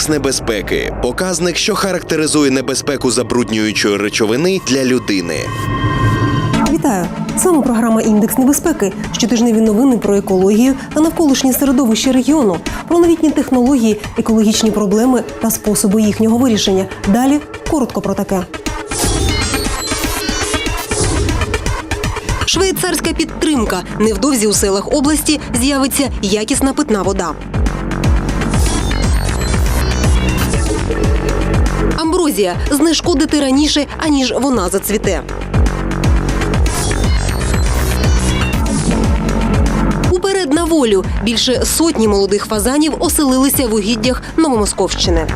Індекс небезпеки показник, що характеризує небезпеку забруднюючої речовини для людини. Вітаю! Вами програма Індекс небезпеки. Щотижневі новини про екологію та навколишнє середовище регіону, про новітні технології, екологічні проблеми та способи їхнього вирішення. Далі коротко про таке. Швейцарська підтримка. Невдовзі у селах області з'явиться якісна питна вода. Амброзія знешкодити раніше, аніж вона зацвіте. Уперед на волю більше сотні молодих фазанів оселилися в угіддях Новомосковщини.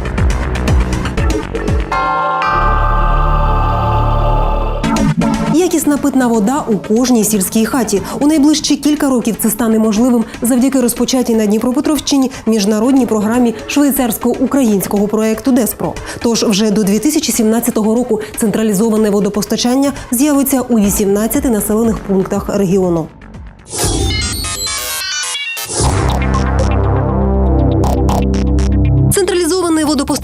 Якісна питна вода у кожній сільській хаті. У найближчі кілька років це стане можливим завдяки розпочатій на Дніпропетровщині міжнародній програмі швейцарсько-українського проекту Деспро. Тож вже до 2017 року централізоване водопостачання з'явиться у 18 населених пунктах регіону.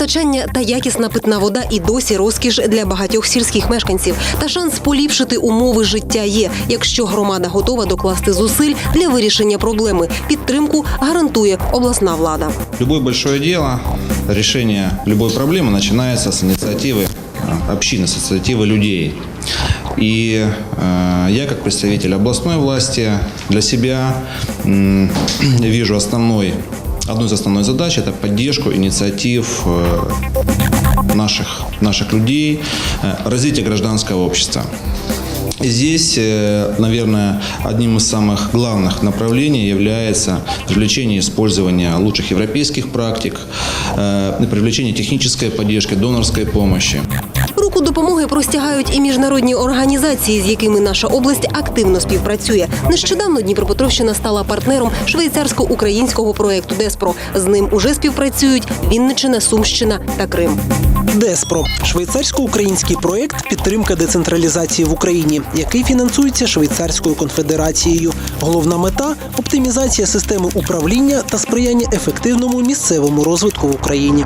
водопостачання та якісна питна вода і досі розкіш для багатьох сільських мешканців. Та шанс поліпшити умови життя є, якщо громада готова докласти зусиль для вирішення проблеми. Підтримку гарантує обласна влада. Любое большое дело, решение любой проблемы начинается с инициативы а, общины, с инициативы людей. И э, я, как представитель областной власти, для себя м, вижу основной, одну из основной задач – это поддержку инициатив э, наших, наших людей, э, развитие гражданского общества. И Здесь, э, наверное, одним из самых главных направлений является привлечение использования лучших европейских практик, э, привлечение технической поддержки, донорской помощи. Руку допомоги простягають і міжнародні організації, з якими наша область активно співпрацює. Нещодавно Дніпропетровщина стала партнером швейцарсько-українського проекту Деспро. З ним уже співпрацюють Вінниччина, Сумщина та Крим. Деспро швейцарсько-український проект підтримка децентралізації в Україні, який фінансується Швейцарською конфедерацією. Головна мета оптимізація системи управління та сприяння ефективному місцевому розвитку в Україні.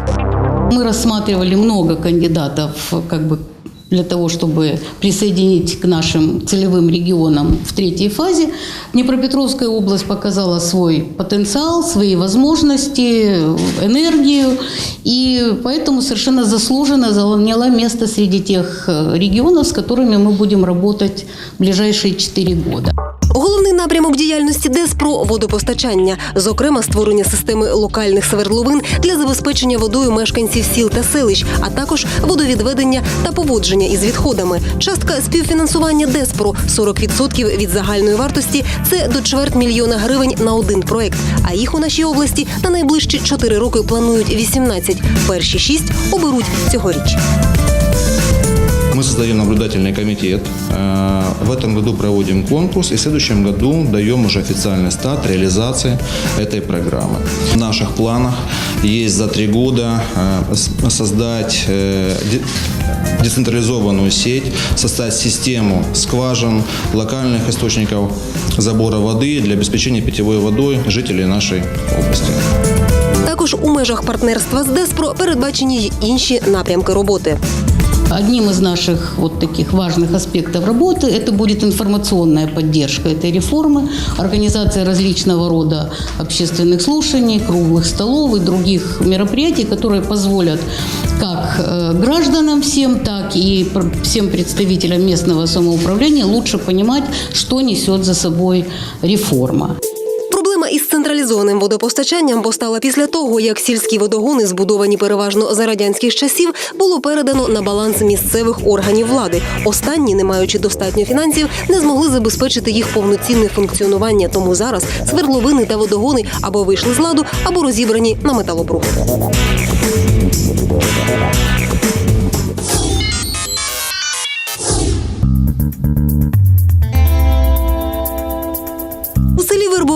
Мы рассматривали много кандидатов как бы для того, чтобы присоединить к нашим целевым регионам в третьей фазе. Днепропетровская область показала свой потенциал, свои возможности, энергию, и поэтому совершенно заслуженно заняла место среди тех э, регионов, с которыми мы будем работать в ближайшие четыре года. Головний напрямок діяльності Деспро – водопостачання, зокрема створення системи локальних свердловин для забезпечення водою мешканців сіл та селищ, а також водовідведення та поводження із відходами. Частка співфінансування Деспро – 40% від загальної вартості – це до чверть мільйона гривень на один проект. А їх у нашій області на найближчі 4 роки планують 18. Перші 6 оберуть цьогоріч. Мы создаем наблюдательный комитет. Э, В этом году проводим конкурс и в следующем году даем уже официальный старт реализации этой программы. В наших планах есть за три года э, с- создать э, де- децентрализованную сеть, создать систему скважин, локальных источников забора воды для обеспечения питьевой водой жителей нашей области. Також у межах партнерства з Деспро передбачені й інші напрямки роботи. Одним из наших вот таких важных аспектов работы это будет информационная поддержка этой реформы, организация различного рода общественных слушаний, круглых столов и других мероприятий, которые позволят как э, гражданам всем, так и пр- всем представителям местного самоуправления лучше понимать, что несет за собой реформа. Із централізованим водопостачанням постала після того, як сільські водогони, збудовані переважно за радянських часів, було передано на баланс місцевих органів влади. Останні, не маючи достатньо фінансів, не змогли забезпечити їх повноцінне функціонування. Тому зараз свердловини та водогони або вийшли з ладу, або розібрані на металобрух.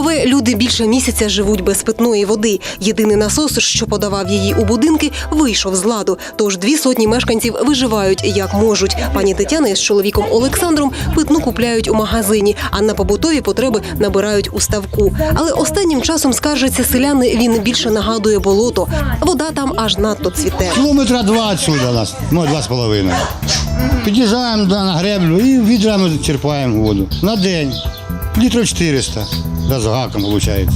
У люди більше місяця живуть без питної води. Єдиний насос, що подавав її у будинки, вийшов з ладу. Тож дві сотні мешканців виживають як можуть. Пані Тетяна із чоловіком Олександром питну купляють у магазині, а на побутові потреби набирають у ставку. Але останнім часом скаржаться селяни. Він більше нагадує болото. Вода там аж надто цвіте. Кілометра два відсюди нас, ну два з половиною. Під'їжджаємо на греблю і відрами черпаємо воду. На день. Літрів 400. З гаком виходить.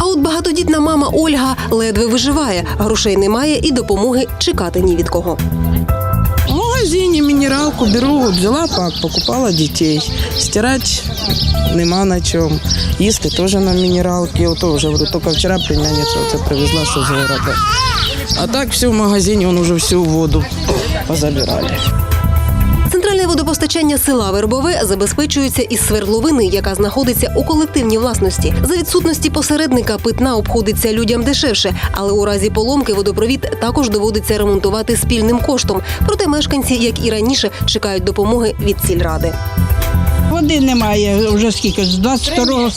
А от багатодітна мама Ольга ледве виживає. Грошей немає і допомоги чекати ні від кого. В магазине минералку беру, взяла пак, покупала детей. Стирать нема на чем. Їсти тоже на минералке. Вот тоже говорю, только вчера племянниця це привезла що з города. А так все в магазине, он уже всю воду позабирали. Центральне водопостачання села Вербове забезпечується із свердловини, яка знаходиться у колективній власності. За відсутності посередника питна обходиться людям дешевше, але у разі поломки водопровід також доводиться ремонтувати спільним коштом. Проте мешканці, як і раніше, чекають допомоги від сільради. Води немає вже скільки, з 22,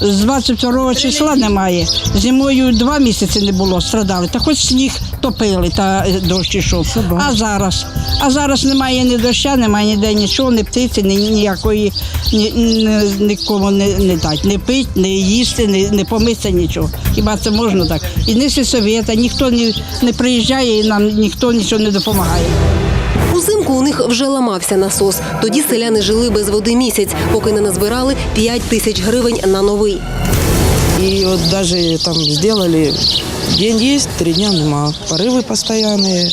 з 22 числа немає. Зимою два місяці не було, страдали. Та хоч сніг топили, та е, дощ ішов. А зараз? А зараз немає ні доща, немає ніде нічого, ні птиці, ні ніякої, ні, ні- нікому не, не дать, не пить, не їсти, не, не помитися, нічого. Хіба це можна так? І не сільсовєта, ніхто не, не приїжджає і нам ніхто нічого не допомагає. Узимку у них вже ламався насос. Тоді селяни жили без води місяць, поки не назбирали 5 тисяч гривень на новий. И вот даже там сделали день есть, три дня нема. Порывы постоянные.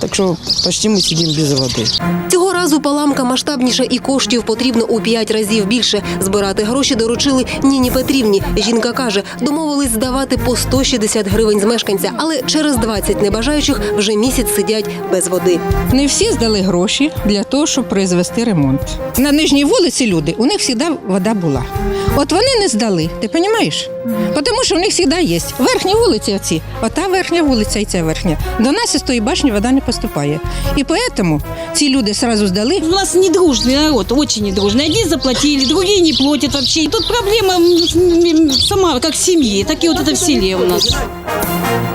Так что почти мы сидим без воды. Цього разу паламка масштабніша і коштів потрібно у п'ять разів більше. Збирати гроші доручили Ніні Петрівні. Жінка каже, домовились здавати по 160 гривень з мешканця, але через 20 небажаючих вже місяць сидять без води. Не всі здали гроші для того, щоб произвести ремонт. На нижній вулиці люди, у них завжди вода була. От вони не здали, ти розумієш? Тому що у них завжди є. Верхні вулиці оці, ота верхня вулиця і ця верхня. До нас із тої башні вода не поступає. І тому ці люди одразу здали. У нас недружный народ, очень недружный. Одни заплатили, другие не платят вообще. И тут проблема м, м, сама, как семьи, так и вот это в селе у нас.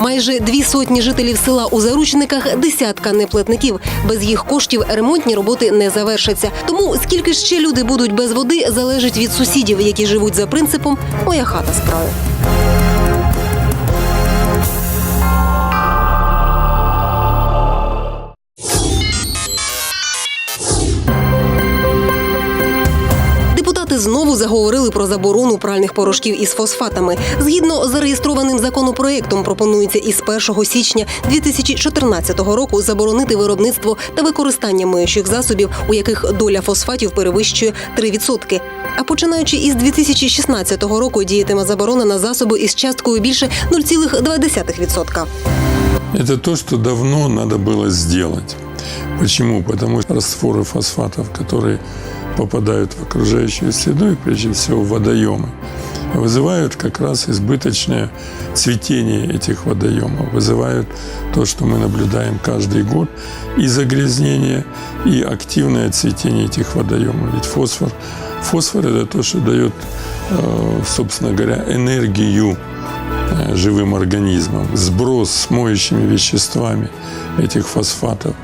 Майже дві сотні жителів села у заручниках, десятка неплатників. Без їх коштів ремонтні роботи не завершаться. Тому скільки ще люди будуть без води, залежить від сусідів, які живуть за принципом Моя хата справи. заборону пральних порошків із фосфатами. Згідно з зареєстрованим законопроектом, пропонується із 1 січня 2014 року заборонити виробництво та використання миючих засобів, у яких доля фосфатів перевищує 3%. А починаючи із 2016 року діятиме заборона на засоби із часткою більше 0,2%. Это то, что давно надо было сделать. Почему? Потому что растворы фосфатов, которые попадают в окружающую среду и прежде всего в водоемы, вызывают как раз избыточное цветение этих водоемов, вызывают то, что мы наблюдаем каждый год, и загрязнение, и активное цветение этих водоемов. Ведь фосфор, фосфор – это то, что дает, э, собственно говоря, энергию э, живым организмам, сброс с моющими веществами этих фосфатов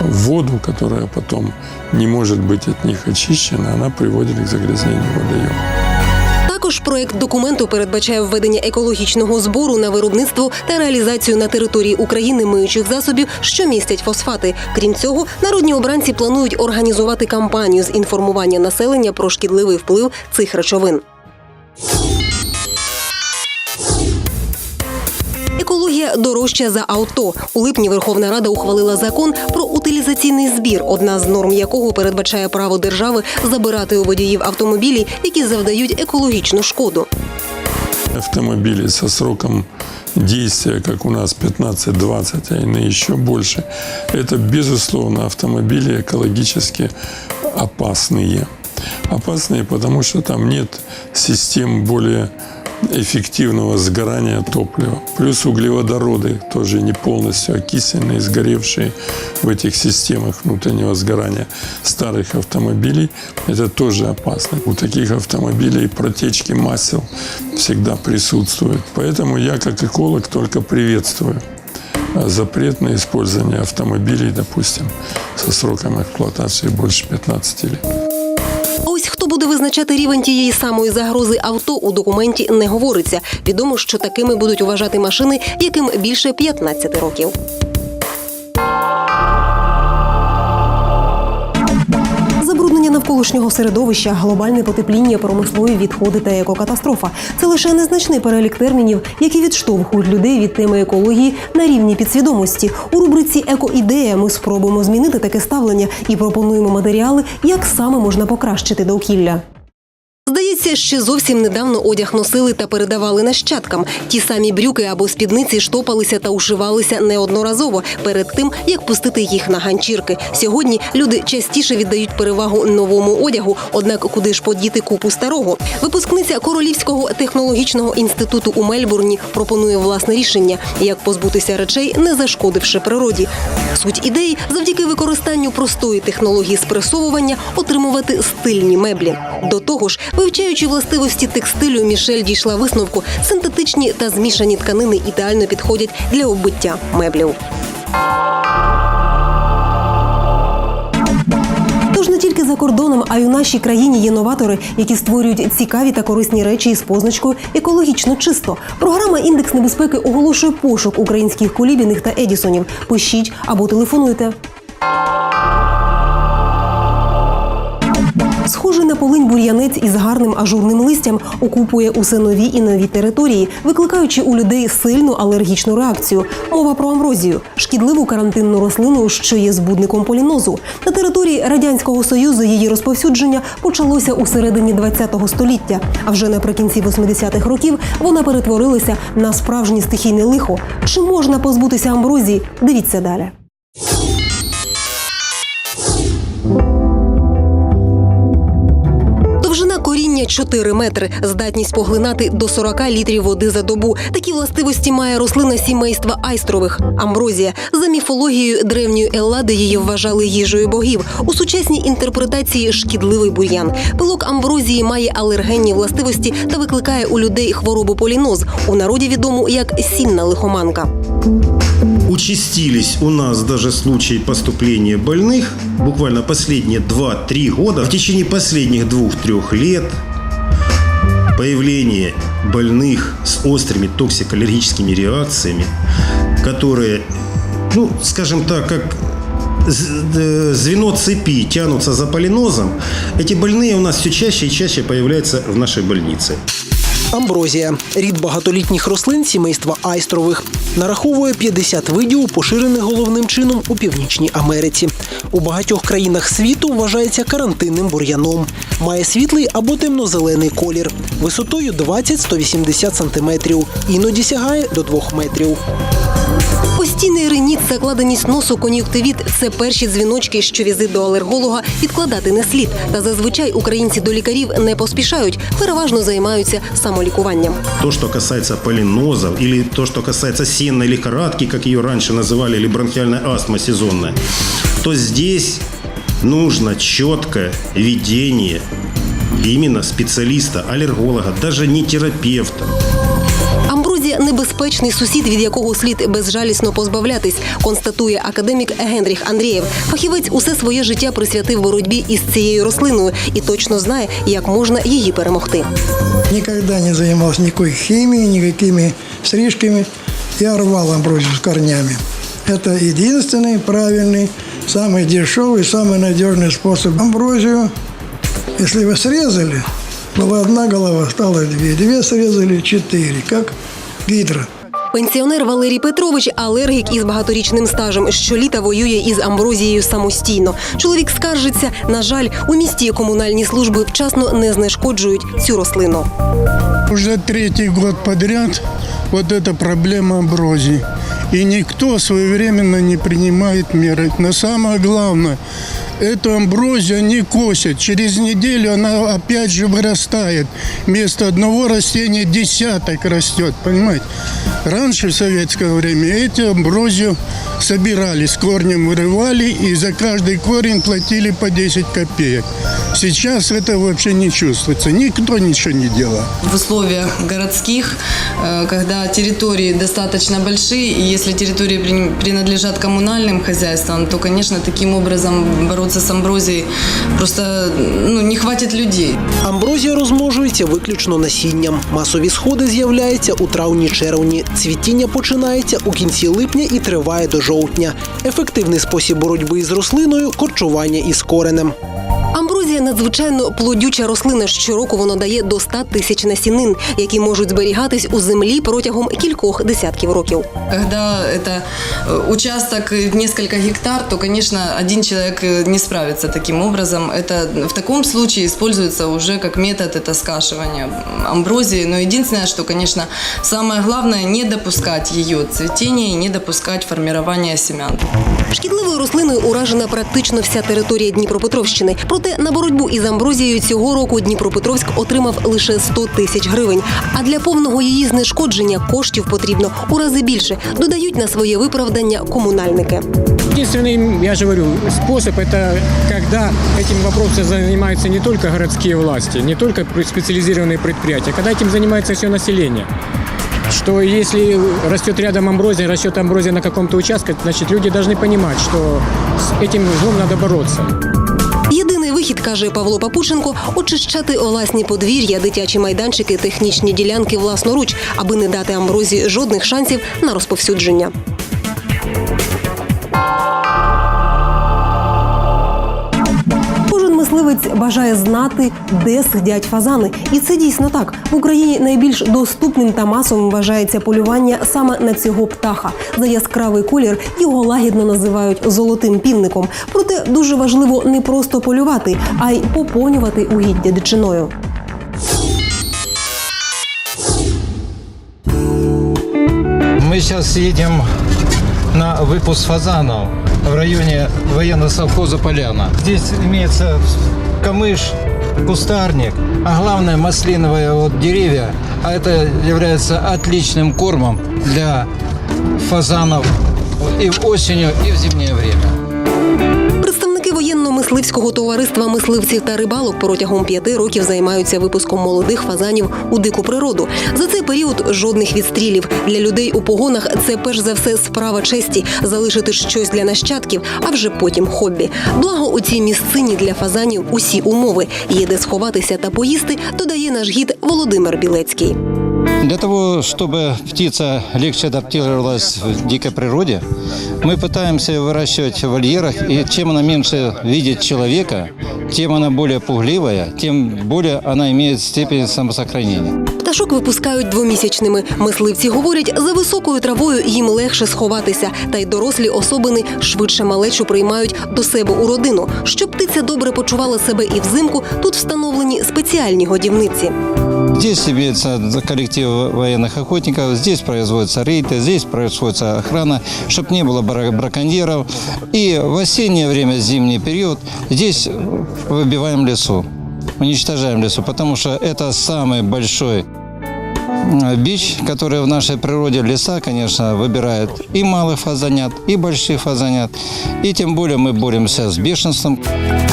воду, которая потом не может быть от них очищена, она приводит к загрязнению водоема. Також проект документу передбачає введення екологічного збору на виробництво та реалізацію на території України миючих засобів, що містять фосфати. Крім цього, народні обранці планують організувати кампанію з інформування населення про шкідливий вплив цих речовин. дорожча за авто. У липні Верховна Рада ухвалила закон про утилізаційний збір, одна з норм якого передбачає право держави забирати у водіїв автомобілі, які завдають екологічну шкоду. Автомобили со сроком действия, как у нас 15-20, а иные еще больше, это, безусловно, автомобили экологически опасные. Опасные, потому что там нет систем более эффективного сгорания топлива. Плюс углеводороды, тоже не полностью окисленные, сгоревшие в этих системах внутреннего сгорания старых автомобилей. Это тоже опасно. У таких автомобилей протечки масел всегда присутствуют. Поэтому я, как эколог, только приветствую запрет на использование автомобилей, допустим, со сроком эксплуатации больше 15 лет. Визначати рівень тієї самої загрози авто у документі не говориться. Відомо, що такими будуть вважати машини, яким більше 15 років. Забруднення навколишнього середовища, глобальне потепління, промислові відходи та екокатастрофа це лише незначний перелік термінів, які відштовхують людей від теми екології на рівні підсвідомості. У рубриці Екоідея ми спробуємо змінити таке ставлення і пропонуємо матеріали, як саме можна покращити довкілля. Ще зовсім недавно одяг носили та передавали нащадкам. Ті самі брюки або спідниці штопалися та ушивалися неодноразово перед тим, як пустити їх на ганчірки. Сьогодні люди частіше віддають перевагу новому одягу, однак куди ж подіти купу старого. Випускниця Королівського технологічного інституту у Мельбурні пропонує власне рішення, як позбутися речей, не зашкодивши природі. Суть ідеї завдяки використанню простої технології спресовування отримувати стильні меблі. До того ж, вивчаючи властивості текстилю, Мішель дійшла висновку: синтетичні та змішані тканини ідеально підходять для оббиття меблів. Тож не тільки за кордоном, а й у нашій країні є новатори, які створюють цікаві та корисні речі із позначкою екологічно чисто. Програма індекс небезпеки оголошує пошук українських колібіних та едісонів. Пишіть або телефонуйте. Схожий полинь бур'янець із гарним ажурним листям окупує усе нові і нові території, викликаючи у людей сильну алергічну реакцію. Мова про амброзію шкідливу карантинну рослину, що є збудником полінозу. На території радянського союзу її розповсюдження почалося у середині ХХ століття. А вже наприкінці 80-х років вона перетворилася на справжнє стихійне лихо. Чи можна позбутися амброзії? Дивіться далі. Довжина 4 метри, здатність поглинати до 40 літрів води за добу. Такі властивості має рослина сімейства айстрових. Амброзія за міфологією древньої Еллади її вважали їжею богів. У сучасній інтерпретації шкідливий бур'ян. Пилок амброзії має алергенні властивості та викликає у людей хворобу поліноз. У народі відому як сінна лихоманка. Участились у нас даже случаи поступления больных буквально последние 2-3 года. В течение последних 2-3 лет появление больных с острыми токсикоаллергическими реакциями, которые, ну, скажем так, как э, звено цепи тянутся за полинозом, эти больные у нас все чаще и чаще появляются в нашей больнице. Амброзія рід багатолітніх рослин сімейства айстрових. Нараховує 50 видів, поширених головним чином у Північній Америці. У багатьох країнах світу вважається карантинним бур'яном. Має світлий або темно-зелений колір, висотою 20-180 см, іноді сягає до 2 метрів. Постійний риніт, закладеність носу, кон'юктивіт – це перші дзвіночки, що візит до алерголога відкладати не слід. Та зазвичай українці до лікарів не поспішають, переважно займаються самолікуванням. То, что касается полинозов, или то, что касается сенной лихорадки, как ее раньше называли, или бронхиальная астма сезонная, то здесь нужно четкое ведение именно специалиста, аллерголога, даже не терапевта Амброзія – небезпечний сусід, від якого слід безжалісно позбавлятись, констатує академік Генріх Андрієв. Фахівець усе своє життя присвятив боротьбі із цією рослиною і точно знає, як можна її перемогти. Никогда не занимался никакой химией, никакими стрижками. Я рвал амброзию с корнями. Это единственный правильный, самый дешевый, самый надежный способ. Амброзию, если вы срезали, была одна голова, стало две. Две срезали, четыре, как гидра. Пенсіонер Валерій Петрович алергік із багаторічним стажем. Щоліта воює із амброзією самостійно. Чоловік скаржиться, на жаль, у місті комунальні служби вчасно не знешкоджують цю рослину. Уже третий год подряд вот эта проблема амброзии. И никто своевременно не принимает меры. Но самое главное, Эту амброзию не косят. Через неделю она опять же вырастает. Вместо одного растения десяток растет, понимаете? Раньше, в советское время, эти амброзию собирали, с корнем вырывали, и за каждый корень платили по 10 копеек. Сейчас это вообще не чувствуется. Никто ничего не делает. В условиях городских, э, когда территории достаточно большие, и если территории при- принадлежат коммунальным хозяйствам, то, конечно, таким образом бороться с амброзией просто ну, не хватит людей. Амброзія розмножується виключно насінням. Масові сходи з'являються у травні-червні. Цвітіння починається у кінці липня і триває до жовтня. Ефективний спосіб боротьби із рослиною корчування із коренем Амброзія надзвичайно плодюча рослина. Щороку воно дає до 100 тисяч насінин, які можуть зберігатись у землі протягом кількох десятків років. Когда это э, участок в несколько гектар, то, конечно, один человек э, не справится таким образом. Это в таком случае используется уже как метод это скашивания амброзии. Но единственное, что, конечно, самое главное не допускать ее цветения и не допускать формирования семян. Шкідливою рослиною уражена практично вся територія Дніпропетровщини. Проте на боротьбу із амброзією цього року Дніпропетровськ отримав лише 100 тисяч гривень. А для повного її знешкодження коштів потрібно у рази більше. Додають на своє виправдання комунальники. Единственный, я же говорю, способ это когда этим вопросом занимаются не только городские власти, не только специализированные предприятия, когда этим занимается все население. Что если растет рядом амброзия, растет амброзия на каком-то участке, значит люди должны понимать, что с этим злом надо бороться. Єдиний вихід, каже Павло Папученко, очищати власні подвір'я, дитячі майданчики, технічні ділянки власноруч, аби не дати амброзі жодних шансів на розповсюдження. Мисливець бажає знати, де сидять фазани, і це дійсно так. В Україні найбільш доступним та масовим вважається полювання саме на цього птаха. За яскравий колір його лагідно називають золотим півником. Проте дуже важливо не просто полювати, а й поповнювати угіддя дичиною. Мы сейчас едем на выпуск фазанов в районе военного совхоза «Поляна». Здесь имеется камыш, кустарник, а главное маслиновые вот деревья. А это является отличным кормом для фазанов и осенью, и в зимнее время. Воєнно-мисливського товариства мисливців та рибалок протягом п'яти років займаються випуском молодих фазанів у дику природу. За цей період жодних відстрілів для людей у погонах. Це перш за все справа честі залишити щось для нащадків, а вже потім хобі. Благо у цій місцині для фазанів усі умови. Є де сховатися та поїсти. Додає наш гід Володимир Білецький. Для того, чтобы птица легче адаптировалась в дикой природе, мы пытаемся ее выращивать в вольерах, и чем она меньше видит человека, тем она более пугливая, тем более она имеет степень самосохранения. Пташок випускають двомісячними. Мисливці говорять, за високою травою їм легше сховатися, та й дорослі особини швидше малечу приймають до себе у родину. Щоб птиця добре почувала себе і взимку, тут встановлені спеціальні годівниці. Здесь имеется коллектив военных охотников, здесь производятся рейды, здесь производится охрана, чтобы не было бра- браконьеров. И в осеннее время, зимний период, здесь выбиваем лесу, уничтожаем лесу, потому что это самый большой м, бич, который в нашей природе леса, конечно, выбирает и малых фазанят, и больших фазанят. И тем более мы боремся с бешенством.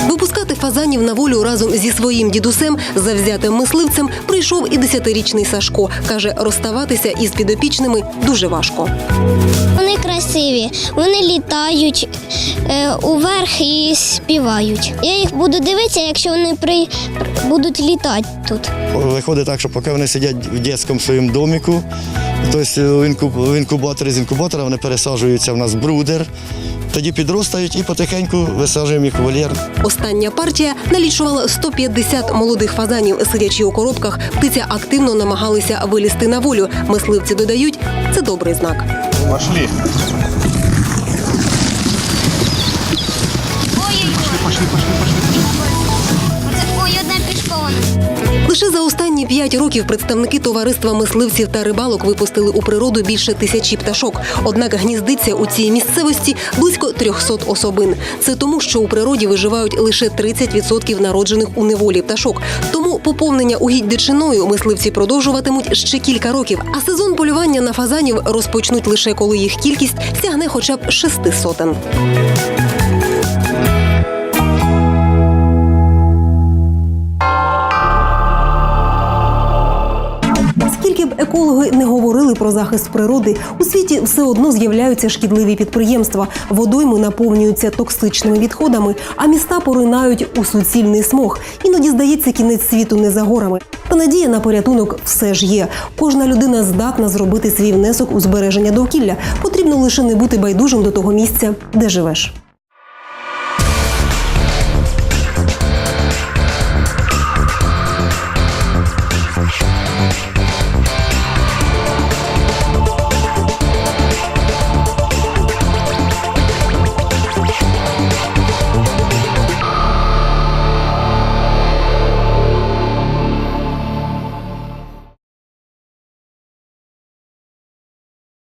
Випускати фазанів на волю разом зі своїм дідусем, завзятим мисливцем, прийшов і десятирічний Сашко. Каже, розставатися із підопічними дуже важко. Вони красиві, вони літають е, уверх і співають. Я їх буду дивитися, якщо вони при... будуть літати тут. Виходить так, що поки вони сидять в дитячому своєму доміку, тобто в інкуб- в інкубаторі з інкубатора вони пересаджуються в нас брудер, тоді підростають і потихеньку висаджуємо їх у вольєр. Остання партія налічувала 150 молодих фазанів. Сидячи у коробках, птиця активно намагалися вилізти на волю. Мисливці додають, це добрий знак. Пошли. П'ять років представники товариства мисливців та рибалок випустили у природу більше тисячі пташок. Однак гніздиться у цій місцевості близько 300 особин. Це тому, що у природі виживають лише 30% народжених у неволі пташок. Тому поповнення угідь дичиною мисливці продовжуватимуть ще кілька років. А сезон полювання на фазанів розпочнуть лише коли їх кількість сягне хоча б шести сотень. Екологи не говорили про захист природи, у світі все одно з'являються шкідливі підприємства. Водойми наповнюються токсичними відходами, а міста поринають у суцільний смог. Іноді здається, кінець світу не за горами. Та надія на порятунок все ж є. Кожна людина здатна зробити свій внесок у збереження довкілля. Потрібно лише не бути байдужим до того місця, де живеш.